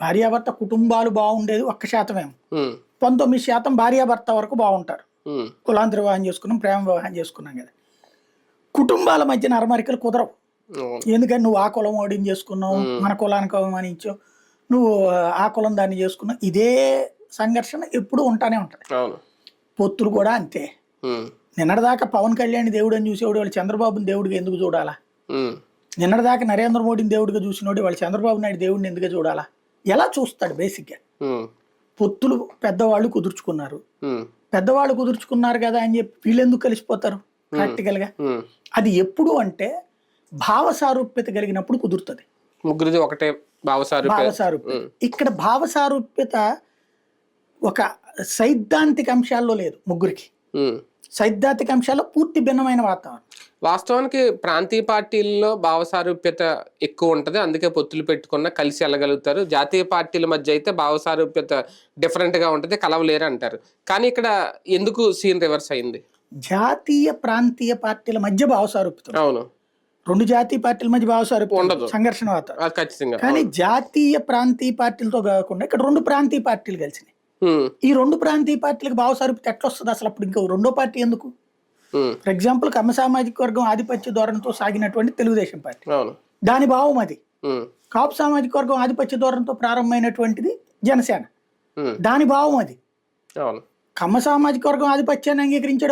భార్యాభర్త కుటుంబాలు బాగుండేది ఒక్క శాతమేమో. ఉమ్, పంతొమ్మిది శాతం భార్యాభర్త వరకు బాగుంటారు. కులాంతర వివాహం చేసుకున్నాం ప్రేమ వివాహం చేసుకున్నాం కదా. కుటుంబాల మధ్య నరమరికలు కుదరవు. ఎందుకని నువ్వు ఆ కులం ఓడిని చేసుకున్నావు మన కులానికి అవమానించావు నువ్వు ఆ కులం దాన్ని చేసుకున్నావు. ఇదే సంఘర్షణ ఎప్పుడు ఉంటానే ఉంటుంది. పొత్తులు కూడా అంతే. నిన్నటిదాకా పవన్ కళ్యాణ్ దేవుడు అని చూసేవాడు వాళ్ళు చంద్రబాబుని దేవుడిగా ఎందుకు చూడాలా? నిన్నటిదాకా నరేంద్ర మోడీని దేవుడిగా చూసినోడు వాళ్ళు చంద్రబాబు నాయుడు దేవుడిని ఎందుకు చూడాలా? ఎలా చూస్తాడు బేసిక్గా పొత్తులు పెద్దవాళ్ళు కుదుర్చుకున్నారు. పెద్దవాళ్ళు కుదుర్చుకున్నారు కదా అని చెప్పి వీళ్ళు ఎందుకు కలిసిపోతారు ప్రాక్టికల్గా. అది ఎప్పుడు అంటే భావ సారూప్యత కలిగినప్పుడు కుదురుతుంది. ముగ్గురిది ఒకటే భావసారు భావ సారూప్యత ఇక్కడ భావ సారూప్యత ఒక సైద్ధాంతిక అంశాల్లో లేదు ముగ్గురికి. సైద్ధాంతిక అంశాల్లో పూర్తి భిన్నమైన వాతావరణం. వాస్తవానికి ప్రాంతీయ పార్టీల్లో భావసారూప్యత ఎక్కువ ఉంటది. అందుకే పొత్తులు పెట్టుకున్న కలిసి వెళ్ళగలుగుతారు. జాతీయ పార్టీల మధ్య అయితే భావసారూప్యత డిఫరెంట్గా ఉంటది. కలవలేరు అంటారు కానీ ఇక్కడ ఎందుకు సీన్ రివర్స్ అయింది? జాతీయ ప్రాంతీయ పార్టీల మధ్య భావ సారూప్యత ఉంది. అవును. రెండు జాతీయ పార్టీల మధ్య భావ సారూప్యత ఉండదు. సంఘర్షణ వాతావరణం. ఖచ్చితంగా. కానీ జాతీయ ప్రాంతీయ పార్టీలతో కాకుండా ఇక్కడ రెండు ప్రాంతీయ పార్టీలు కలిసినాయి. ఈ రెండు ప్రాంతీయ పార్టీలకు భావ సారూప్యత ఎట్లా వస్తుంది అసలు అప్పుడు ఇంకో రెండో పార్టీ ఎందుకు? ఫర్ ఎగ్జాంపుల్ కమ్మ సామాజిక వర్గం ఆధిపత్య ధోరణితో సాగినటువంటి తెలుగుదేశం పార్టీ. దాని భావం అది. కాపు సామాజిక వర్గం ఆధిపత్య ధోరణితో ప్రారంభమైనటువంటిది జనసేన. దాని భావం అది. కమ్మ సామాజిక వర్గం ఆధిపత్యాన్ని అంగీకరించడం